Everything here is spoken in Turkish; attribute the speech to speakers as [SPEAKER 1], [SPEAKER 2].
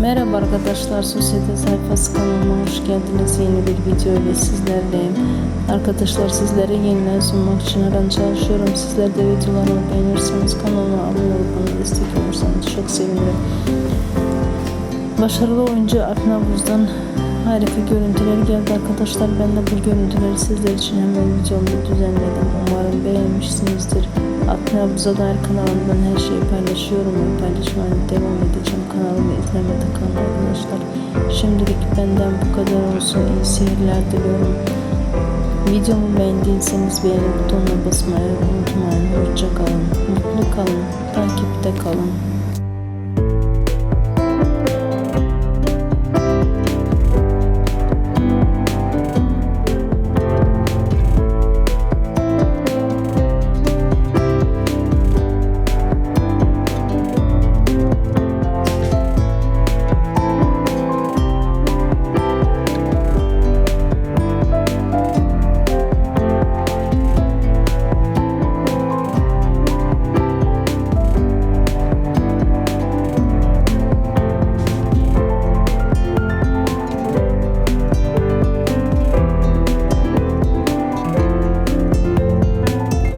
[SPEAKER 1] Merhaba arkadaşlar, Sosyete Sayfası kanalıma hoş geldiniz. Yeni bir video ile sizlerleyim. Arkadaşlar sizlere yeniler sunmak için her çalışıyorum. Sizler de videolarımı beğenirseniz kanalıma abone olup destek olursanız çok sevinirim. Başarılı oyuncu Akın Abuz'dan harika görüntüler geldi arkadaşlar. Ben de bu görüntüleri sizler için hemen videomda düzenledim. Umarım beğenmişsinizdir. Akın Abuz'a dair kanalımdan her şeyi paylaşıyorum ve paylaşmaya devam edeceğim. İzlemede kalın arkadaşlar. Şimdilik benden bu kadar olsun. İyi seyirler diliyorum. Videomu beğendiyseniz beğeni butonuna basmayı unutmayın. Hoşça kalın. Mutlu kalın. Takipte kalın.